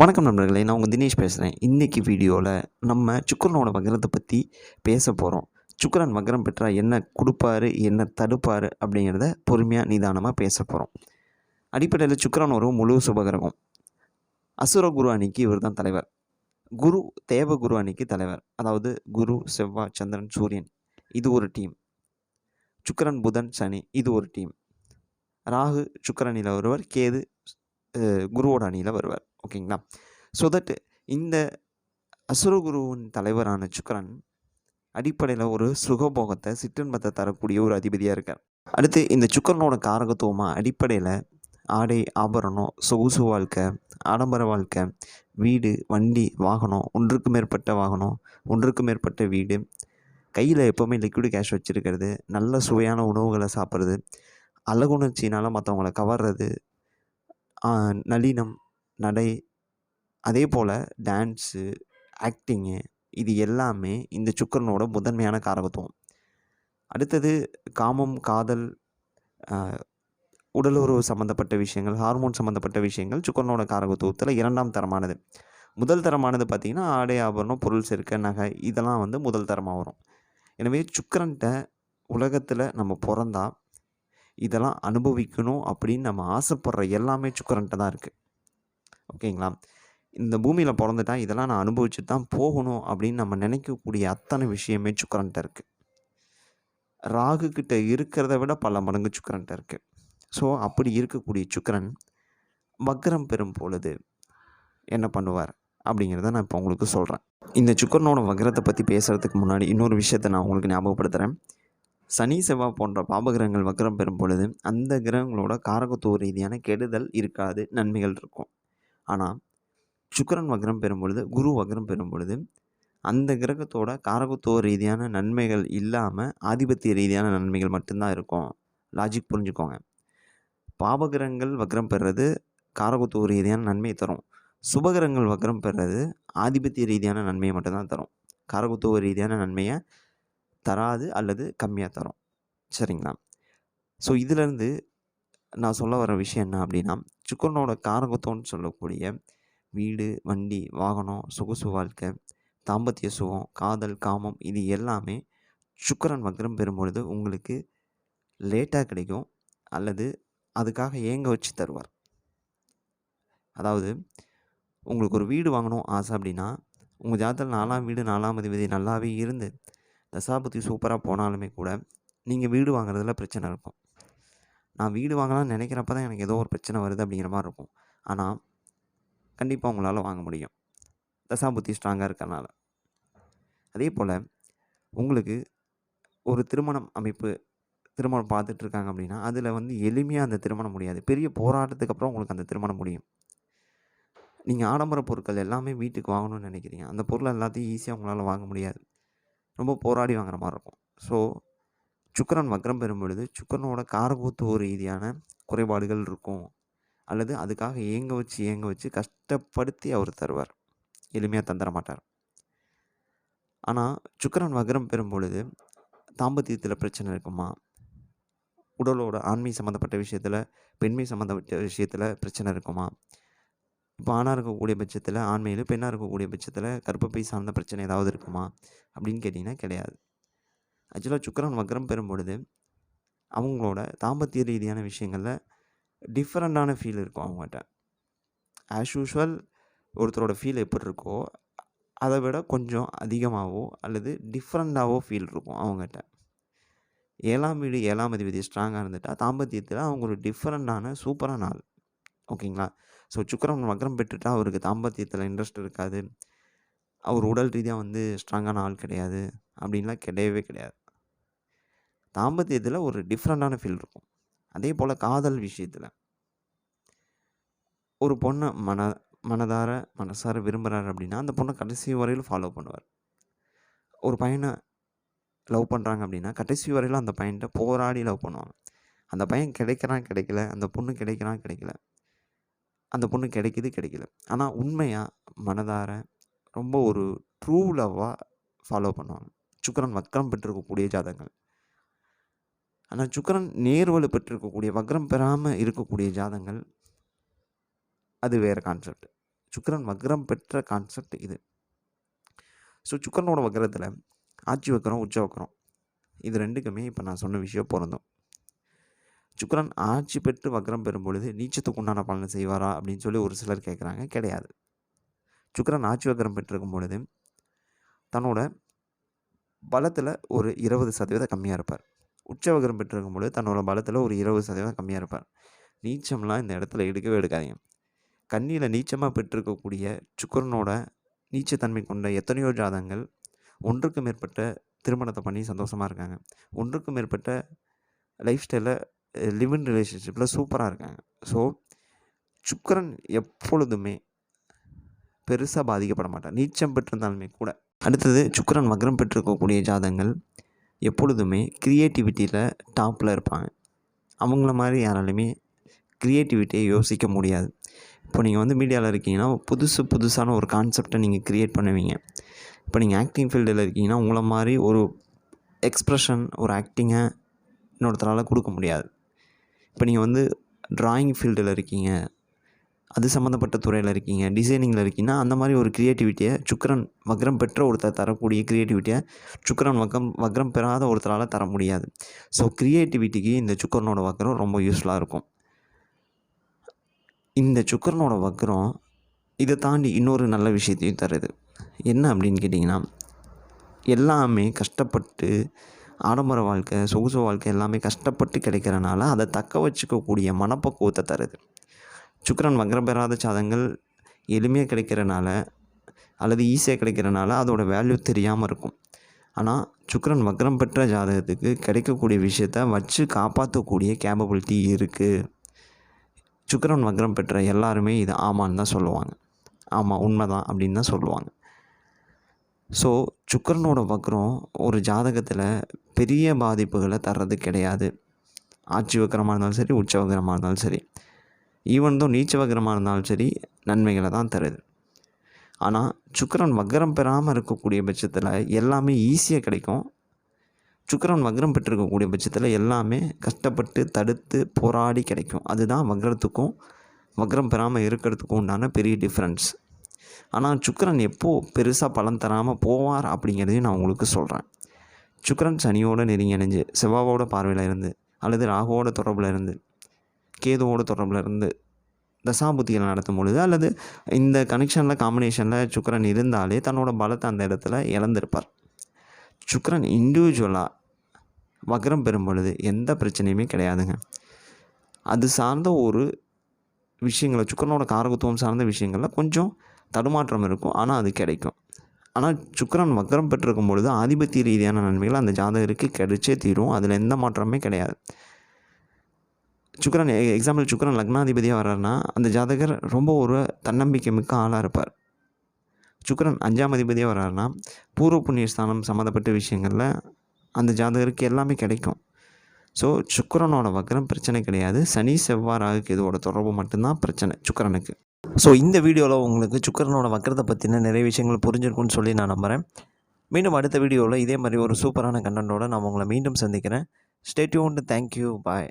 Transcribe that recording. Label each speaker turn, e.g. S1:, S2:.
S1: வணக்கம் நண்பர்களே நான் உங்கள் தினேஷ் பேசுகிறேன். இன்றைக்கி வீடியோவில் நம்ம சுக்கரனோட வக்ரத்தை பற்றி பேச போகிறோம். சுக்கரன் வக்ரம் பெற்றால் என்ன கொடுப்பாரு என்ன தடுப்பார் அப்படிங்கிறத பொறுமையாக நிதானமாக பேச போகிறோம். அடிப்படையில் சுக்கரன் ஒரு முழு சுபகிரகம். அசுர குரு அணிக்கு இவர் தான் தலைவர். குரு தேவ குரு அணிக்கு தலைவர். அதாவது குரு செவ்வாய் சந்திரன் சூரியன். இது ஒரு டீம். சுக்கரன் புதன் சனி இது ஒரு டீம். ராகு சுக்கரனில் வருவர் வருவார் கேது குருவோட அணியில் வருவார் ஓகேங்களா? ஸோ தட் இந்த அசுரகுருவின் தலைவரான சுக்கரன் அடிப்படையில் ஒரு சுகபோகத்தை சிற்றின்பத்தை தரக்கூடிய ஒரு அதிபதியாக இருக்கார். அடுத்து இந்த சுக்கரனோட காரகத்துவமாக அடிப்படையில் ஆடை ஆபரணம் சொகுசு வாழ்க்கை ஆடம்பர வாழ்க்கை வீடு வண்டி வாகனம் ஒன்றுக்கு மேற்பட்ட வாகனம் ஒன்றுக்கு மேற்பட்ட வீடு கையில் எப்போவுமே லிக்விட் கேஷ் வச்சுருக்கிறது நல்ல சுவையான உணவுகளை சாப்பிட்றது அழகுணர்ச்சினால் மற்றவங்கள கவர்றது நளினம் நடை அதே போல் டான்ஸு ஆக்டிங்கு இது எல்லாமே இந்த சுக்கரனோட முதன்மையான காரகத்துவம். அடுத்தது காமம் காதல் உடலுறவு சம்மந்தப்பட்ட விஷயங்கள் ஹார்மோன் சம்மந்தப்பட்ட விஷயங்கள் சுக்கரனோட காரகத்துவத்தில் இரண்டாம் தரமானது. முதல் தரமானது பார்த்திங்கன்னா ஆடை ஆபரணம் பொருள் சேர்க்க நகை இதெல்லாம் வந்து முதல் தரமாக வரும். எனவே சுக்கரன்ட்ட உலகத்தில் நம்ம பிறந்தா இதெல்லாம் அனுபவிக்கணும் அப்படின்னு நம்ம ஆசைப்படுற எல்லாமே சுக்கரன்ட்ட தான் இருக்குது ஓகேங்களா? இந்த பூமியில் பிறந்துட்டா இதெல்லாம் நான் அனுபவிச்சுட்டு தான் போகணும் அப்படின்னு நம்ம நினைக்கக்கூடிய அத்தனை விஷயமே சுக்கரன்ட்ட இருக்குது ராகு கிட்ட இருக்கிறத விட பல மடங்கு சுக்கரன்ட்ட இருக்குது ஸோ அப்படி இருக்கக்கூடிய சுக்கரன் வக்ரம் பெறும் பொழுது என்ன பண்ணுவார் அப்படிங்கிறத நான் இப்போ உங்களுக்கு சொல்கிறேன் இந்த சுக்கரனோட வக்ரத்தை பற்றி பேசுகிறதுக்கு முன்னாடி இன்னொரு விஷயத்தை நான் உங்களுக்கு ஞாபகப்படுத்துகிறேன் சனி செவ்வாய் போன்ற பாபகிரகங்கள் வக்ரம் பெறும் பொழுது அந்த கிரகங்களோட காரகத்துவ ரீதியான கெடுதல் இருக்காது நன்மைகள் இருக்கும். ஆனால் சுக்கரன் வக்ரம் பெறும் பொழுது குரு வக்ரம் பெறும் பொழுது அந்த கிரகத்தோட காரகத்துவ ரீதியான நன்மைகள் இல்லாமல் ஆதிபத்திய ரீதியான நன்மைகள் மட்டும்தான் இருக்கும். லாஜிக் புரிஞ்சுக்கோங்க. பாபகிரகங்கள் வக்ரம் பெறுறது காரகத்துவ ரீதியான நன்மையை தரும். சுபகிரகங்கள் வக்ரம் பெறுறது ஆதிபத்திய ரீதியான நன்மையை மட்டும்தான் தரும். காரகத்துவ ரீதியான நன்மையை தராது அல்லது கம்மியாக தரும். சரிங்களா? ஸோ இதிலேருந்து நான் சொல்ல வர விஷயம் என்ன அப்படின்னா சுக்கரனோட காரகத்தோன்னு சொல்லக்கூடிய வீடு வண்டி வாகனம் சொகுசு வாழ்க்கை தாம்பத்திய சுகம் காதல் காமம் இது எல்லாமே சுக்கரன் வக்ரம் பெறும்பொழுது உங்களுக்கு லேட்டாக கிடைக்கும். அல்லது அதுக்காக ஏங்க வச்சு தருவார்? அதாவது உங்களுக்கு ஒரு வீடு வாங்கணும் ஆசை அப்படின்னா உங்கள் ஜாதகத்தில் நாலாம் வீடு நாலாம் அதிபதி நல்லாவே இருந்து தசாபதி சூப்பராக போனாலுமே கூட நீங்கள் வீடு வாங்குறதுல பிரச்சனை இருக்கும். நான் வீடு வாங்கலாம்னு நினைக்கிறப்ப தான் எனக்கு ஏதோ ஒரு பிரச்சனை வருது அப்படிங்கிற மாதிரி இருக்கும். ஆனால் கண்டிப்பாக உங்களால் வாங்க முடியும். தசாபுத்தி ஸ்ட்ராங்காக இருக்கறனால. அதே போல் உங்களுக்கு ஒரு திருமணம் அமைப்பு திருமணம் பார்த்துட்ருக்காங்க அப்படின்னா அதில் வந்து எளிமையாக அந்த திருமணம் முடியாது. பெரிய போராட்டத்துக்கு அப்புறம் உங்களுக்கு அந்த திருமணம் முடியும். நீங்கள் ஆடம்பர பொருட்கள் எல்லாமே வீட்டுக்கு வாங்கணும்னு நினைக்கிறீங்க. அந்த பொருள் எல்லாத்தையும் ஈஸியாக உங்களால் வாங்க முடியாது. ரொம்ப போராடி வாங்குற மாதிரி இருக்கும். ஸோ சுக்கரன் வக்ரம் பெறும் பொழுது சுக்கிரனோட காரகத்துவ ரீதியான குறைபாடுகள் இருக்கும். அல்லது அதுக்காக ஏங்க வச்சு ஏங்க வச்சு கஷ்டப்படுத்தி அவர் தருவார். எளிமையாக தந்துட மாட்டார். ஆனால் சுக்கரன் வக்ரம் பெறும் பொழுது தாம்பத்தியத்தில் பிரச்சனை இருக்குமா? உடலோட ஆண்மை சம்மந்தப்பட்ட விஷயத்தில் பெண்மை சம்மந்தப்பட்ட விஷயத்தில் பிரச்சனை இருக்குமா? இப்போ ஆணாக இருக்கக்கூடிய பட்சத்தில் ஆண்மையில் பெண்ணாக இருக்கக்கூடிய பட்சத்தில் கற்பப்பை சார்ந்த பிரச்சனை ஏதாவது இருக்குமா? அப்படின்னு கேட்டிங்கன்னா கிடையாது. ஆக்சுவலாக சுக்கரன் வக்ரம் பெறும் பொழுது அவங்களோட தாம்பத்திய ரீதியான விஷயங்களில் டிஃப்ரெண்ட்டான ஃபீல் இருக்கும் அவங்ககிட்ட. ஆஸ் யூஷுவல் ஒருத்தரோட ஃபீல் எப்படி இருக்கோ அதை விட கொஞ்சம் அதிகமாகவோ அல்லது டிஃப்ரெண்ட்டாகவோ ஃபீல் இருக்கும் அவங்ககிட்ட. ஏழாம் வீடு ஏழாம் அதிபதி ஸ்ட்ராங்காக இருந்துட்டால் தாம்பத்தியத்தில் அவங்க ஒரு டிஃப்ரெண்ட்டான சூப்பரான ஆள். ஓகேங்களா ஸோ சுக்கரன் வக்ரம் பெற்றுட்டால் அவருக்கு தாம்பத்தியத்தில் இன்ட்ரெஸ்ட் இருக்காது. அவர் உடல் ரீதியாக வந்து ஸ்ட்ராங்கான ஆள் கிடையாது. அப்படின்லாம் கிடையவே கிடையாது. தாம்பத்தியத்தில் ஒரு டிஃப்ரெண்ட்டான ஃபீல் இருக்கும். அதே போல் காதல் விஷயத்தில். ஒரு பொண்ணை மன மனதார மனசார விரும்புகிறாரு அப்படின்னா அந்த பொண்ணை கடைசி வரையில் ஃபாலோ பண்ணுவார். ஒரு பையனை லவ் பண்ணுறாங்க அப்படின்னா கடைசி வரையிலும் அந்த பையன்கிட்ட போராடி லவ் பண்ணுவாங்க. அந்த பையன் கிடைக்கிறான் கிடைக்கல. அந்த பொண்ணு கிடைக்கிறான் கிடைக்கல. அந்த பொண்ணு கிடைக்கிது கிடைக்கல. ஆனால் உண்மையாக மனதார ரொம்ப ஒரு ட்ரூ லவ்வாக ஃபாலோ பண்ணுவாங்க. சுக்கரன் வக்ரம் பெற்றிருக்கக்கூடிய ஜாதகங்கள். ஆனால் சுக்கரன் நேர்வலு பெற்றிருக்கக்கூடிய வக்ரம் பெறாமல் இருக்கக்கூடிய ஜாதகங்கள் அது வேறு கான்செப்ட் சுக்கிரன் வக்ரம் பெற்ற கான்செப்ட் இது. ஸோ சுக்கரனோட வக்ரத்தில் ஆட்சி வக்கரம் உச்ச வக்கரம் இது ரெண்டுக்குமே இப்போ நான் சொன்ன விஷயம் பொருந்தும். சுக்கரன் ஆட்சி பெற்று வக்ரம் பெறும் பொழுது நீச்சத்துக்கு உண்டான பலனை செய்வாரா அப்படின்னு சொல்லி ஒரு சிலர் கேட்குறாங்க கிடையாது. சுக்கரன் ஆட்சி வக்ரம் பெற்றிருக்கும் பொழுது தன்னோட பலத்தில் ஒரு இருபது சதவீதம் கம்மியாக இருப்பார். உச்சவகரம் பெற்றிருக்கும் பொழுது தன்னோட பலத்தில் ஒரு இருபது சதவீதம் கம்மியாக இருப்பார். நீச்சம்லாம் இந்த இடத்துல எடுக்கவே எடுக்காதீங்க. கண்ணியில் நீச்சமாக பெற்றிருக்கக்கூடிய சுக்கரனோட நீச்சத்தன்மை கொண்ட எத்தனையோ ஜாதகங்கள் ஒன்றுக்கு மேற்பட்ட திருமணத்தை பண்ணி சந்தோஷமாக இருக்காங்க. ஒன்றுக்கு மேற்பட்ட லைஃப் ஸ்டைலில் லிவ் இன் ரிலேஷன்ஷிப்பில் சூப்பராக இருக்காங்க. ஸோ சுக்கரன் எப்பொழுதுமே பெருசாக பாதிக்கப்பட மாட்டார். நீச்சம் பெற்றிருந்தாலுமே கூட. அடுத்தது சுக்கரன் வக்ரம் பெற்றிருக்கக்கூடிய ஜாதகங்கள் எப்பொழுதுமே க்ரியேட்டிவிட்டியில் டாப்பில் இருப்பாங்க. அவங்கள மாதிரி யாராலுமே க்ரியேட்டிவிட்டியை யோசிக்க முடியாது. இப்போ நீங்கள் வந்து மீடியாவில் இருக்கீங்கன்னா புதுசு புதுசான ஒரு கான்செப்டை நீங்கள் க்ரியேட் பண்ணுவீங்க. இப்போ நீங்கள் ஆக்டிங் ஃபீல்டில் இருக்கீங்கன்னா உங்களை மாதிரி ஒரு எக்ஸ்ப்ரெஷன் ஒரு ஆக்டிங்கை இன்னொருத்தரால் கொடுக்க முடியாது. இப்போ நீங்கள் வந்து ட்ராயிங் ஃபீல்டில் இருக்கீங்க. அது சம்மந்தப்பட்ட துறையில் இருக்கீங்க டிசைனிங்கில் இருக்கீங்கன்னா அந்த மாதிரி ஒரு க்ரியேட்டிவிட்டியை சுக்கரன் வக்ரம் பெற்ற ஒருத்தர் தரக்கூடிய க்ரியேட்டிவிட்டியை சுக்கரன் வக்ரம் வக்ரம் பெறாத ஒருத்தரால் தர முடியாது. ஸோ க்ரியேட்டிவிட்டிக்கு இந்த சுக்கரனோட வக்ரம் ரொம்ப யூஸ்ஃபுல்லாக இருக்கும். இந்த சுக்கரனோட வக்ரம் இதை தாண்டி இன்னொரு நல்ல விஷயத்தையும் தருது. என்ன அப்படின்னு கேட்டிங்கன்னா எல்லாமே கஷ்டப்பட்டு ஆடம்பர வாழ்க்கை சொகுசு வாழ்க்கை எல்லாமே கஷ்டப்பட்டு கிடைக்கிறனால அதை தக்க வச்சுக்கக்கூடிய மனப்பக்குவத்தை தருது. சுக்கரன் வக்ரம் பெறாத சாதங்கள் எளிமையாக கிடைக்கிறனால அல்லது ஈஸியாக கிடைக்கிறனால அதோட வேல்யூ தெரியாமல் இருக்கும். ஆனால் சுக்கரன் வக்ரம் பெற்ற ஜாதகத்துக்கு கிடைக்கக்கூடிய விஷயத்த வச்சு காப்பாற்றக்கூடிய கேப்பபிலிட்டி இருக்குது சுக்கரன் வக்ரம் பெற்ற எல்லாருமே இது ஆமான்னு தான் சொல்லுவாங்க. ஆமாம் உண்மை தான் அப்படின்னு தான் சொல்லுவாங்க. ஸோ சுக்கரனோட வக்ரம் ஒரு ஜாதகத்தில் பெரிய பாதிப்புகளை தர்றது கிடையாது. ஆட்சி வக்கரமாக இருந்தாலும் சரி உச்ச வக்கரமாக இருந்தாலும் சரி. ஈவன் தான் நீச்ச வக்கரமாக இருந்தாலும் சரி நன்மைகளை தான் தருது. ஆனால் சுக்கரன் வக்ரம் பெறாமல் இருக்கக்கூடிய பட்சத்தில் எல்லாமே ஈஸியாக கிடைக்கும். சுக்கரன் வக்ரம் பெற்றிருக்கக்கூடிய பட்சத்தில் எல்லாமே கஷ்டப்பட்டு தடுத்து போராடி கிடைக்கும். அதுதான் வக்ரத்துக்கும் வக்ரம் பெறாமல் இருக்கிறதுக்கும் உண்டான பெரிய டிஃப்ரென்ஸ் ஆனால் சுக்கரன் எப்போது பெருசாக பலன் தராமல் போவார் அப்படிங்கிறதையும் நான் உங்களுக்கு சொல்கிறேன் சுக்கரன் சனியோட நெருங்கி அணிஞ்சு செவ்வாவோட பார்வையில் இருந்து அல்லது ராகுவோட தொடர்பில் இருந்து கேதுவோட தொடர்பில் இருந்து தசாபுத்திகளை நடத்தும் பொழுது அல்லது இந்த கனெக்ஷனில் காம்பினேஷனில் சுக்கரன் இருந்தாலே தன்னோட பலத்தை அந்த இடத்துல இழந்திருப்பார். சுக்கரன் இண்டிவிஜுவலாக வக்ரம் பெறும் பொழுது எந்த பிரச்சனையுமே கிடையாதுங்க. அது சார்ந்த ஒரு விஷயங்களை சுக்கரனோட காரகத்துவம் சார்ந்த விஷயங்களில் கொஞ்சம் தடுமாற்றம் இருக்கும். ஆனால் அது கிடைக்கும். ஆனால் சுக்கரன் வக்ரம் பெற்றிருக்கும் பொழுது ஆதிபத்திய ரீதியான நன்மைகள் அந்த ஜாதகருக்கு கிடைச்சே தீரும். அதில் எந்த மாற்றமே கிடையாது. சுக்கரன் எக்ஸாம்பிள் சுக்கரன் லக்னாதிபதியாக வர்றாருன்னா அந்த ஜாதகர் ரொம்ப ஒரு தன்னம்பிக்கை மிக்க ஆளாக இருப்பார். சுக்கரன் அஞ்சாம் அதிபதியாக வர்றாருன்னா பூர்வ புண்ணிய ஸ்தானம் சம்மந்தப்பட்ட விஷயங்களில் அந்த ஜாதகருக்கு எல்லாமே கிடைக்கும். ஸோ சுக்கரனோட வக்ரம் பிரச்சனை கிடையாது. சனி செவ்வாய் ராகுக்கு இதோட தொடர்பு மட்டும்தான் பிரச்சனை சுக்கரனுக்கு. ஸோ இந்த வீடியோவில் உங்களுக்கு சுக்கரனோட வக்கரத்தை பற்றின நிறைய விஷயங்கள் புரிஞ்சிருக்கும்னு சொல்லி நான் நம்புகிறேன் மீண்டும் அடுத்த வீடியோவில் இதே மாதிரி ஒரு சூப்பரான கண்டென்ட்டோட நான் உங்களை மீண்டும் சந்திக்கிறேன். Stay tuned thank you bye